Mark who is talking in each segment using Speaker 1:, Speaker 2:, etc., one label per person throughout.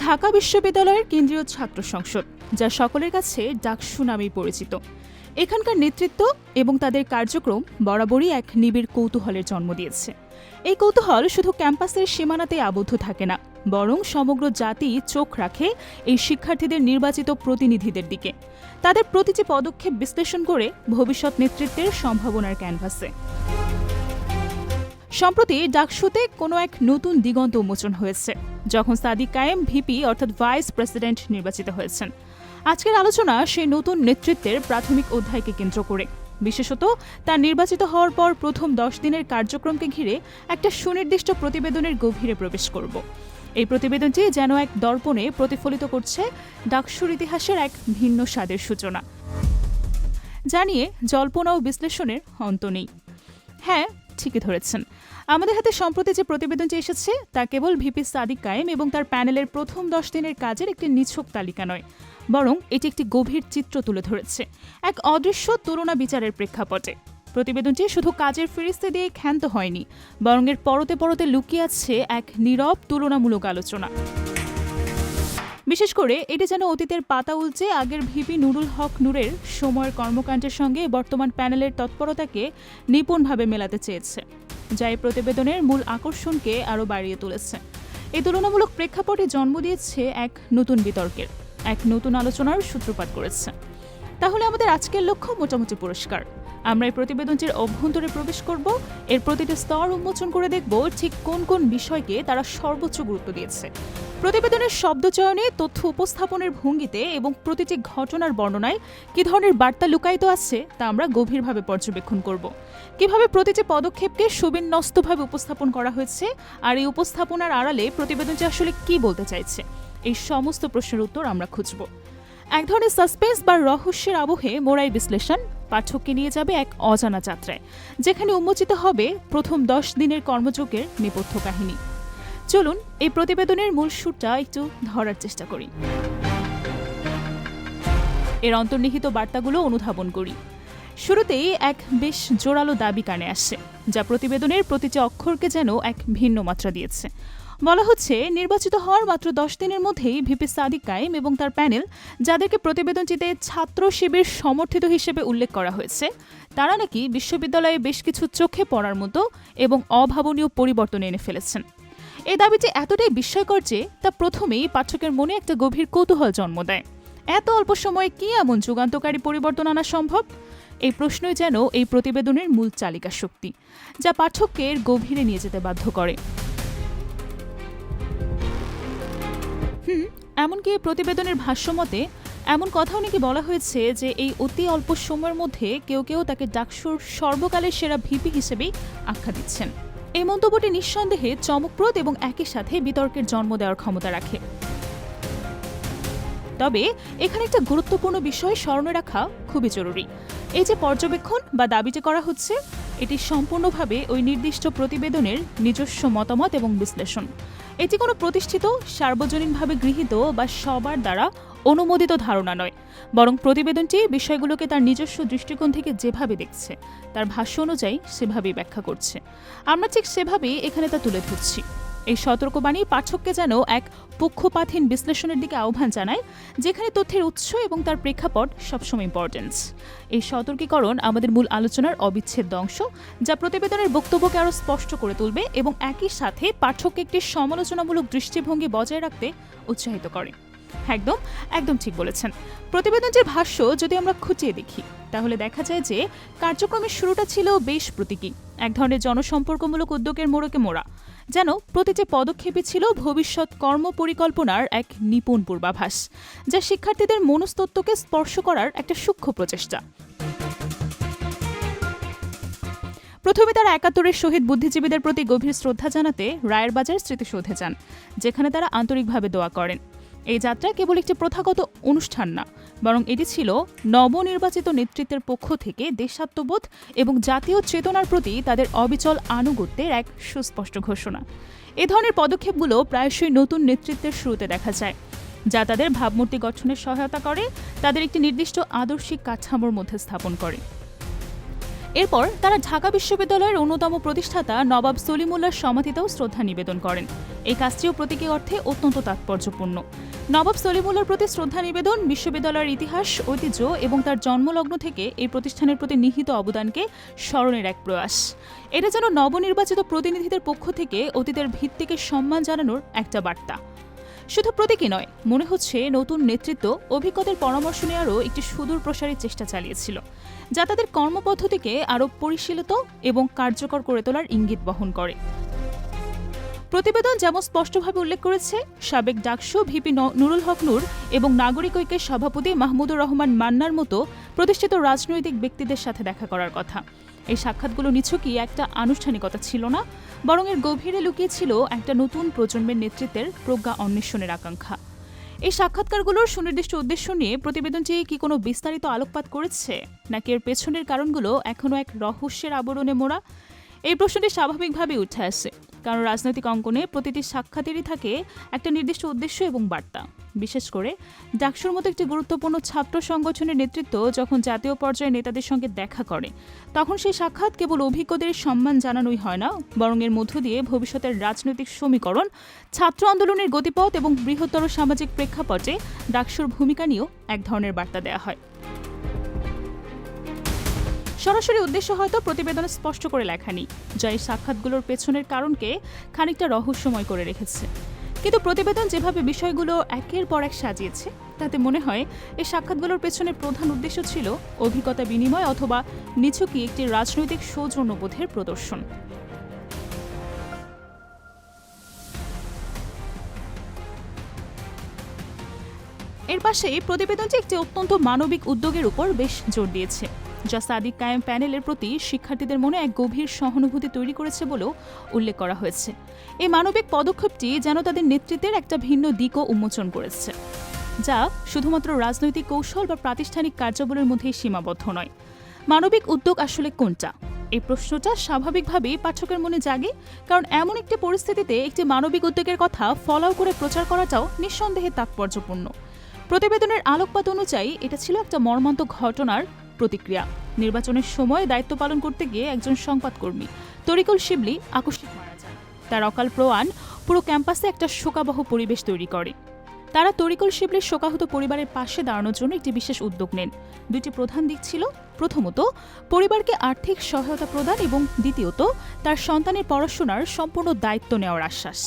Speaker 1: ঢাকা বিশ্ববিদ্যালয়ের কেন্দ্রীয় ছাত্র সংসদ, যা সকলের কাছে ডাকসু নামেই পরিচিত। এখানকার নেতৃত্ব এবং তাদের কার্যক্রম বরাবরই এক নিবিড় কৌতূহলের জন্ম দিয়েছে। এই কৌতূহল শুধু ক্যাম্পাসের সীমানাতে আবদ্ধ থাকে না, বরং সমগ্র জাতি চোখ রাখে এই শিক্ষার্থীদের নির্বাচিত প্রতিনিধিদের দিকে। তাদের প্রতিটি পদক্ষেপ বিশ্লেষণ করে ভবিষ্যৎ নেতৃত্বের সম্ভাবনার ক্যানভাসে। সম্প্রতি ডাকসুতে কোনো এক নতুন দিগন্ত উন্মোচন হয়েছে। যখন সাদিক কায়েম, ভিপি অর্থাৎ ভাইস প্রেসিডেন্ট নির্বাচিত হয়েছেন। আজকের আলোচনা সেই নতুন নেতৃত্বের প্রাথমিক অধ্যায়কে কেন্দ্র করে। বিশেষত তার নির্বাচিত হওয়ার পর প্রথম দশ দিনের কার্যক্রমকে ঘিরে একটা সুনির্দিষ্ট প্রতিবেদনের গভীরে প্রবেশ করব। এই প্রতিবেদনটি যেন এক দর্পণে প্রতিফলিত করছে ডাকসুর ইতিহাসের এক ভিন্ন স্বাদের সূচনা। জানিয়ে জল্পনা ও বিশ্লেষণের অন্ত নেই। হ্যাঁ ঠিকই ধরেছেন। আমাদের হাতে সম্প্রতি যে প্রতিবেদনটি এসেছে, তা কেবল ভিপি সাদিক কায়েম এবং তার প্যানেলের প্রথম দশ দিনের কাজের একটি নিছক তালিকা নয়, বরং এটি একটি গভীর চিত্র তুলে ধরেছে, এক অদৃশ্য তুলনা বিচারের প্রেক্ষাপটে। প্রতিবেদনটি শুধু কাজের ফিরিস্তে দিয়ে ক্ষান্ত হয়নি, বরং এর পরতে পরতে লুকিয়ে আছে এক নীরব তুলনামূলক আলোচনা। বিশেষ করে এটি যেন অতীতের পাতা উলচে আগের ভিপি নুরুল হক নূরের সময়ের কর্মকাণ্ডের সঙ্গে বর্তমান প্যানেলের তৎপরতাকে নিপুণভাবে মেলাতে চেয়েছে। যা এই প্রতিবেদনের মূল আকর্ষণকে আরও বাড়িয়ে তুলেছে। এই তুলনামূলক প্রেক্ষাপটে জন্ম দিয়েছে এক নতুন বিতর্কের, এক নতুন আলোচনার সূত্রপাত করেছে। তাহলে আমাদের আজকের লক্ষ্য মোটামুটি পুরস্কার। আমরা এই প্রতিবেদনটির অভ্যন্তরে প্রবেশ করব। এর প্রতিটি স্তর উন্মোচন করে দেখব ঠিক কোন কোন বিষয়কে তারা সর্বোচ্চ গুরুত্ব দিয়েছে। প্রতিবেদনের শব্দচয়নে তথ্য উপস্থাপনের ভঙ্গিতে এবং প্রতিটি ঘটনার বর্ণনায় কী ধরনের বার্তা লুকায়িত আছে তা আমরা গভীরভাবে পর্যবেক্ষণ করব। কীভাবে প্রতিটি পদক্ষেপকে সুবিন্যস্তভাবে উপস্থাপন করা হয়েছে আর এই উপস্থাপনার আড়ালে প্রতিবেদনটি আসলে কি বলতে চাইছে? এই সমস্ত প্রশ্নের উত্তর আমরা খুঁজব। এক ধরনের সাসপেন্স বা রহস্যের আবহে মোড়াই বিশ্লেষণ পাঠককে নিয়ে যাবে এক অজানা যাত্রায়, যেখানে উন্মোচিত হবে প্রথম দশ দিনের কর্মযোগের নেপথ্য কাহিনী। চলুন এই প্রতিবেদনের মূল সুরটা একটু ধরার চেষ্টা করি। এর অন্তর্নিহিত বার্তাগুলো অনুধাবন করি। শুরুতেই এক বেশ জোরালো দাবি কানে আসে যা প্রতিবেদনের প্রতিটি অক্ষরকে যেন এক ভিন্ন মাত্রা দিয়েছে। বলা হচ্ছে, নির্বাচিত হওয়ার মাত্র দশ দিনের মধ্যেই ভিপি সাদিক কায়েম এবং তার প্যানেল, যাদেরকে প্রতিবেদন প্রতিবেদনটিতে ছাত্র শিবির সমর্থিত হিসেবে উল্লেখ করা হয়েছে, তারা নাকি বিশ্ববিদ্যালয়ে বেশ কিছু চোখে পড়ার মতো এবং অভাবনীয় পরিবর্তন এনে ফেলেছেন। এই দাবিটি এতটাই বিস্ময়কর যে, তা প্রথমেই পাঠকের মনে একটা গভীর কৌতূহল জন্ম দেয়। এত অল্প সময়ে কি এমন যুগান্তকারী পরিবর্তন আনা সম্ভব? এই প্রশ্নই যেন এই প্রতিবেদনের মূল চালিকা শক্তি যা পাঠককে গভীরে নিয়ে যেতে বাধ্য করে। এমনকি প্রতিবেদনের ভাষ্যমতে এমন কথাও নাকি বলা হয়েছে যে এই অতি অল্প সময়ের মধ্যে কেউ কেউ তাকে ডাকসুর সর্বকালের সেরা ভিপি হিসেবেই আখ্যা দিচ্ছেন। এই মন্তব্যটি নিঃসন্দেহে চমকপ্রদ এবং একই সাথে বিতর্কের জন্ম দেওয়ার ক্ষমতা রাখে। তবে এখানে একটা গুরুত্বপূর্ণ বিষয় স্মরণে রাখা খুবই জরুরি। এই যে পর্যবেক্ষণ বা দাবিটি করা হচ্ছে, এটি সম্পূর্ণভাবে ওই নির্দিষ্ট প্রতিবেদনের নিজস্ব মতামত এবং বিশ্লেষণ। এটি কোনো প্রতিষ্ঠিত, সার্বজনীনভাবে গৃহীত বা সবার দ্বারা অনুমোদিত ধারণা নয়। বরং প্রতিবেদনটি বিষয়গুলোকে তার নিজস্ব দৃষ্টিকোণ থেকে যেভাবে দেখছে, তার ভাষ্য অনুযায়ী সেভাবেই ব্যাখ্যা করছে। আমরা ঠিক সেভাবেই এখানে তা তুলে ধরছি। এই সতর্কবাণী পাঠককে যেন এক পক্ষপাতহীন বিশ্লেষণের দিকে আহ্বান জানায়, যেখানে তথ্যের উৎস এবং তার প্রেক্ষাপট সবসময় ইম্পর্টেন্স এই সতর্কীকরণ আমাদের মূল আলোচনার অবিচ্ছেদ্য অংশ, যা প্রতিবেদনের বক্তব্যকে আরও স্পষ্ট করে তুলবে এবং একই সাথে পাঠককে একটি সমালোচনামূলক দৃষ্টিভঙ্গি বজায় রাখতে উৎসাহিত করে। একদম একদম ঠিক বলেছেন। প্রতিবেদনটির ভাষ্য, যদি আমরা খুঁটিয়ে দেখি, তাহলে দেখা যায় যে কার্যক্রমের শুরুটা ছিল বেশ প্রতীকী। এক ধরনের জনসম্পর্কমূলক উদ্যোগের মোড়কে মোড়া যেন প্রতিটি পদক্ষেপে ছিল ভবিষ্যৎ কর্ম পরিকল্পনার এক নিপুণ পূর্বাভাস, যা শিক্ষার্থীদের মনস্তত্ত্বকে স্পর্শ করার একটা সূক্ষ্ম প্রচেষ্টা। প্রথমে তারা একাত্তরের শহীদ বুদ্ধিজীবীদের প্রতি গভীর শ্রদ্ধা জানাতে রায়ের বাজার স্মৃতিসৌধে যান, যেখানে তারা আন্তরিকভাবে দোয়া করেন। এই যাত্রা কেবল একটি প্রথাগত অনুষ্ঠান না, বরং এটি ছিল নবনির্বাচিত নেতৃত্বের পক্ষ থেকে দেশাত্মবোধ এবং জাতীয় চেতনার প্রতি তাদের অবিচল আনুগত্যের এক সুস্পষ্ট ঘোষণা। এ ধরনের পদক্ষেপগুলো প্রায়শই নতুন নেতৃত্বের শুরুতে দেখা যায়, যা তাদের ভাবমূর্তি গঠনের সহায়তা করে, তাদের একটি নির্দিষ্ট আদর্শিক কাঠামোর মধ্যে স্থাপন করে। এরপর তারা ঢাকা বিশ্ববিদ্যালয়ের অন্যতম প্রতিষ্ঠাতা নবাব সলিমুল্লাহর সমাধিতেও শ্রদ্ধা নিবেদন করেন। এই কাজটিও প্রতীকী অর্থে অত্যন্ত তাৎপর্যপূর্ণ। নবাব সলিমুল্লাহর প্রতি শ্রদ্ধা নিবেদন, বিশ্ববিদ্যালয়ের ইতিহাস, ঐতিহ্য এবং তার জন্মলগ্ন থেকে এই প্রতিষ্ঠানের প্রতি নিহিত অবদানকে স্মরণের এক প্রয়াস। এটা যেন নবনির্বাচিত প্রতিনিধিদের পক্ষ থেকে অতীতের ভিত্তিকে সম্মান জানানোর একটা বার্তা। শুধু প্রতীকী নয়, মনে হচ্ছে নতুন নেতৃত্ব, অভিজ্ঞতার পরামর্শ নেওয়ারও একটি সুদূর প্রসারের চেষ্টা চালিয়েছিল, যা তাদের কর্মপদ্ধতিকে আরও পরিশীলিত এবং কার্যকর করে তোলার ইঙ্গিত বহন করে। প্রতিবেদন যেমন স্পষ্টভাবে উল্লেখ করেছে, সাবেক ডাকসু ভিপি নুরুল হক নূর এবং নাগরিক ঐক্যের সভাপতি মাহমুদুর রহমান মান্নার মতো প্রতিষ্ঠিত রাজনৈতিক ব্যক্তিদের সাথে দেখা করার কথা। এই সাক্ষাৎগুলো নিছকই একটা আনুষ্ঠানিকতা ছিল না, বরং এর গভীরে লুকিয়ে ছিল একটা নতুন প্রজন্মের নেতৃত্বের প্রজ্ঞা অন্বেষণের আকাঙ্ক্ষা। এই সাক্ষাৎকারগুলোর সুনির্দিষ্ট উদ্দেশ্য নিয়ে প্রতিবেদনটি কি কোনো বিস্তারিত আলোকপাত করেছে, নাকি এর পেছনের কারণগুলো এখনও এক রহস্যের আবরণে মোড়া? এই প্রশ্নটি স্বাভাবিকভাবেই উঠে আসে। কারণ রাজনৈতিক অঙ্গনে প্রতিটি সাক্ষাতেরই থাকে একটা নির্দিষ্ট উদ্দেশ্য এবং বার্তা। বিশেষ করে ডাকসুর মতো একটি গুরুত্বপূর্ণ ছাত্র সংগঠনের নেতৃত্ব যখন জাতীয় পর্যায়ে নেতাদের সঙ্গে দেখা করে, তখন সেই সাক্ষাৎ কেবল অভিজ্ঞদের সম্মান জানানোই হয় না, বরং এর মধ্য দিয়ে ভবিষ্যতের রাজনৈতিক সমীকরণ, ছাত্র আন্দোলনের গতিপথ এবং বৃহত্তর সামাজিক প্রেক্ষাপটে ডাকসুর ভূমিকা নিয়েও এক ধরনের বার্তা দেওয়া হয়। সরাসরি উদ্দেশ্য হয়তো প্রতিবেদনে স্পষ্ট করে লেখা নেই যা এই সাক্ষাৎগুলোর পেছনের কারণকে খানিকটা রহস্যময় করে রেখেছে। কিন্তু প্রতিবেদন যেভাবে বিষয়গুলো একের পর এক সাজিয়েছে, তাতে মনে হয় এই সাক্ষাৎগুলোর পেছনে প্রধান উদ্দেশ্য ছিল অভিজ্ঞতা বিনিময় অথবা নিছকই একটি রাজনৈতিক সৌজন্যবোধের প্রদর্শন। এর পাশে প্রতিবেদনটি একটি অত্যন্ত মানবিক উদ্যোগের উপর বেশ জোর দিয়েছে। যা সাদিক কায়েম প্যানেলের প্রতি শিক্ষার্থীদের মনে এক গভীর সহানুভূতি তৈরি করেছে বলেও উল্লেখ করা হয়েছে। এই মানবিক পদক্ষেপটি যেন তাদের নেতৃত্বের একটা ভিন্ন দিকও উন্মোচন করেছে, যা শুধুমাত্র রাজনৈতিক কৌশল বা প্রাতিষ্ঠানিক কার্যাবলীর মধ্যেই সীমাবদ্ধ নয়। মানবিক উদ্যোগ আসলে কোনটা? এই প্রশ্নটা স্বাভাবিকভাবেই পাঠকের মনে জাগে, কারণ এমন একটি পরিস্থিতিতে একটি মানবিক উদ্যোগের কথা ফলাও করে প্রচার করাটাও নিঃসন্দেহে তাৎপর্যপূর্ণ। প্রতিবেদনের আলোকপাত অনুযায়ী এটা ছিল একটা মর্মান্ত ঘটনার প্রতিক্রিয়া। নির্বাচনের সময় দায়িত্ব পালন করতে গিয়ে একজন সংবাদকর্মী, তরিকুল শিবলি, আকস্মিক মারা যান। তার অকাল প্রয়াণ পুরো ক্যাম্পাসে একটা শোকাবহ পরিবেশ তৈরি করে। তারা তরিকুল শিবলির শোকাহত পরিবারের পাশে দাঁড়ানোর জন্য একটি বিশেষ উদ্যোগ নেন। দুটি প্রধান দিক ছিল, প্রথমত, পরিবারকে আর্থিক সহায়তা প্রদান এবং দ্বিতীয়ত, তার সন্তানের পড়াশোনার সম্পূর্ণ দায়িত্ব নেওয়ার আশ্বাস।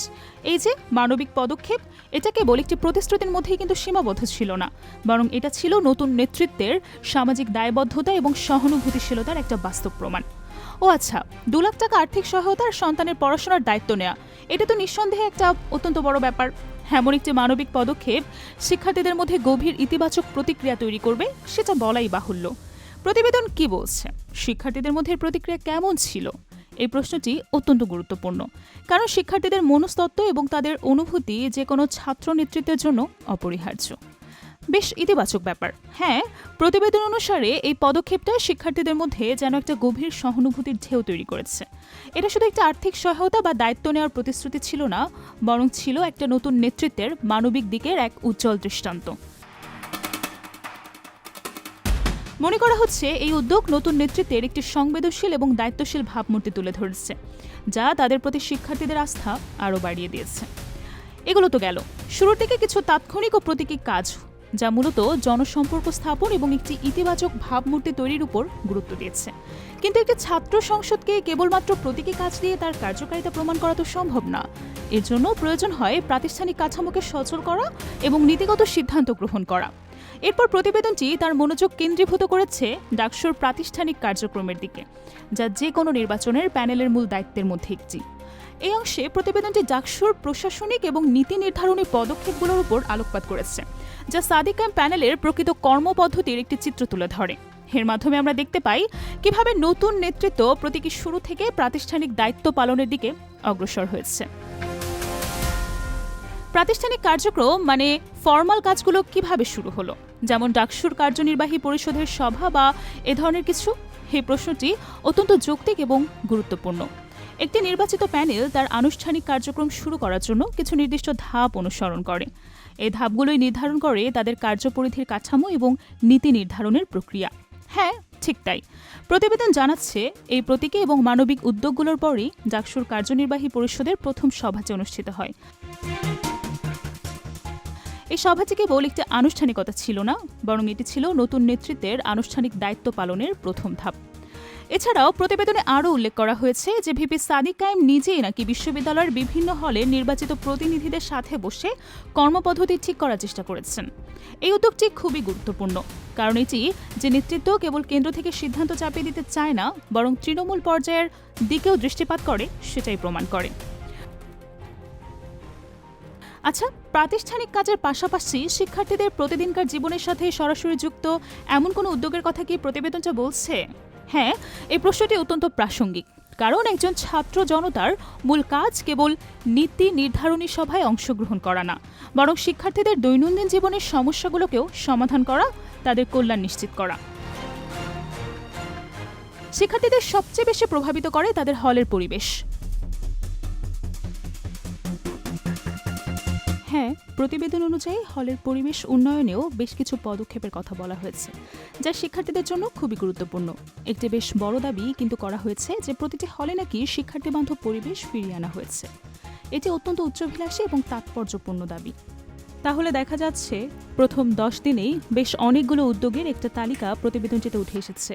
Speaker 1: এই যে, মানবিক পদক্ষেপ, এটা কেবল একটি প্রতিশ্রুতির মধ্যেই কিন্তু সীমাবদ্ধ ছিল না, বরং এটা ছিল নতুন নেতৃত্বের সামাজিক দায়বদ্ধতা এবং সহানুভূতিশীলতার একটা বাস্তব প্রমাণ। ও আচ্ছা দু লাখ টাকা আর্থিক সহায়তা আর সন্তানের পড়াশোনার দায়িত্ব নেওয়া, এটা তো নিঃসন্দেহে একটা অত্যন্ত বড় ব্যাপার। এমন একটি মানবিক পদক্ষেপ শিক্ষার্থীদের মধ্যে গভীর ইতিবাচক প্রতিক্রিয়া তৈরি করবে, সেটা বলাই বাহুল্য। প্রতিবেদন কি বলছে? শিক্ষার্থীদের মধ্যে প্রতিক্রিয়া কেমন ছিল? এই প্রশ্নটি অত্যন্ত গুরুত্বপূর্ণ। কারণ শিক্ষার্থীদের মনস্তত্ত্ব এবং তাদের অনুভূতি যে কোনো ছাত্র নেতৃত্বের জন্য অপরিহার্য। বেশ ইতিবাচক ব্যাপার। হ্যাঁ প্রতিবেদন অনুসারে এই পদক্ষেপটা শিক্ষার্থীদের মধ্যে যেন একটা গভীর সহানুভূতির ঢেউ তৈরি করেছে। এটা শুধু একটা আর্থিক সহায়তা বা দায়িত্ব নেওয়ার প্রতিশ্রুতি ছিল না, বরং ছিল একটা নতুন নেতৃত্বের মানবিক দিকের এক উজ্জ্বল দৃষ্টান্ত। মনে করা হচ্ছে এই উদ্যোগ নতুন নেতৃত্বের একটি সংবেদনশীল এবং দায়িত্বশীল ভাবমূর্তি তুলে ধরেছে, যা তাদের প্রতি শিক্ষার্থীদের আস্থা আরও বাড়িয়ে দিয়েছে। এগুলো তো গেল। শুরুর দিকে কিছু তাৎক্ষণিক ও প্রতীকী কাজ যা মূলত জনসম্পর্ক স্থাপন এবং একটি ইতিবাচক ভাবমূর্তি তৈরির উপর গুরুত্ব দিয়েছে। কিন্তু একটি ছাত্র সংসদকে কেবলমাত্র প্রতীকী কাজ দিয়ে তার কার্যকারিতা প্রমাণ করা তো সম্ভব না। এর জন্য প্রয়োজন হয় প্রাতিষ্ঠানিক কাঠামোকে সচল করা এবং নীতিগত সিদ্ধান্ত গ্রহণ করা। এরপর প্রতিবেদনটি তার মনোযোগ কেন্দ্রীভূত করেছে ডাকসুর প্রাতিষ্ঠানিক কার্যক্রমের দিকে, যা যে কোনো নির্বাচনের প্যানেলের মূল দায়িত্বের মধ্যে একটি। এই অংশে প্রতিবেদনটি ডাকসুর প্রশাসনিক এবং নীতি নির্ধারণী পদক্ষেপগুলোর উপর আলোকপাত করেছে, যা সাদিক ক্যাম্প প্যানেলের প্রকৃত কর্মপদ্ধতির একটি চিত্র তুলে ধরে। এর মাধ্যমে আমরা দেখতে পাই কীভাবে নতুন নেতৃত্ব প্রতীকী শুরু থেকে প্রাতিষ্ঠানিক দায়িত্ব পালনের দিকে অগ্রসর হয়েছে। প্রাতিষ্ঠানিক কার্যক্রম মানে ফর্মাল কাজগুলো কীভাবে শুরু হলো? যেমন ডাকসুর কার্যনির্বাহী পরিষদের সভা বা এ ধরনের কিছু? এই প্রশ্নটি অত্যন্ত যৌক্তিক এবং গুরুত্বপূর্ণ। একটি নির্বাচিত প্যানেল তার আনুষ্ঠানিক কার্যক্রম শুরু করার জন্য কিছু নির্দিষ্ট ধাপ অনুসরণ করে। এই ধাপগুলোই নির্ধারণ করে তাদের কার্যপরিধির কাঠামো এবং নীতি নির্ধারণের প্রক্রিয়া। হ্যাঁ ঠিক তাই। প্রতিবেদন জানাচ্ছে, এই প্রতীকী এবং মানবিক উদ্যোগগুলোর পরই জাকসুর কার্যনির্বাহী পরিষদের প্রথম সভাটি অনুষ্ঠিত হয়। এই সভাটি কেবল একটি আনুষ্ঠানিকতা ছিল না, বরং এটি ছিল নতুন নেতৃত্বের আনুষ্ঠানিক দায়িত্ব পালনের প্রথম ধাপ। এছাড়াও প্রতিবেদনে আরও উল্লেখ করা হয়েছে যে ভিপি সাদিক কায়েম নিজেই নাকি বিশ্ববিদ্যালয়ের বিভিন্ন হলে নির্বাচিত প্রতিনিধিদের সাথে বসে কর্মপদ্ধতি ঠিক করার চেষ্টা করেছেন। এই উদ্যোগটি খুবই গুরুত্বপূর্ণ, কারণ এটি যে নেতৃত্ব কেবল কেন্দ্র থেকে সিদ্ধান্ত চাপিয়ে দিতে চায় না, বরং তৃণমূল পর্যায়ের দিকেও দৃষ্টিপাত করে সেটাই প্রমাণ করে। আচ্ছা প্রাতিষ্ঠানিক কাজের পাশাপাশি শিক্ষার্থীদের প্রতিদিনকার জীবনের সাথে সরাসরি যুক্ত এমন কোনো উদ্যোগের কথা কি প্রতিবেদনটা বলছে? হ্যাঁ এই প্রশ্নটি অত্যন্ত প্রাসঙ্গিক। কারণ একজন ছাত্র জনতার মূল কাজ কেবল নীতি নির্ধারণী সভায় অংশগ্রহণ করা না, বরং শিক্ষার্থীদের দৈনন্দিন জীবনের সমস্যাগুলোকেও সমাধান করা, তাদের কল্যাণ নিশ্চিত করা। শিক্ষার্থীদের সবচেয়ে বেশি প্রভাবিত করে তাদের হলের পরিবেশ। হ্যাঁ প্রতিবেদন অনুযায়ী হলের পরিবেশ উন্নয়নেও বেশ কিছু পদক্ষেপের কথা বলা হয়েছে, যা শিক্ষার্থীদের জন্য খুবই গুরুত্বপূর্ণ। একটি বেশ বড় দাবি কিন্তু করা হয়েছে যে প্রতিটি হলে নাকি শিক্ষার্থী বান্ধব পরিবেশ ফিরিয়ে আনা হয়েছে। এটি অত্যন্ত উচ্চাভিলাষী এবং তাৎপর্যপূর্ণ দাবি। তাহলে দেখা যাচ্ছে, প্রথম দশ দিনেই বেশ অনেকগুলো উদ্যোগের একটা তালিকা প্রতিবেদনটিতে উঠে এসেছে।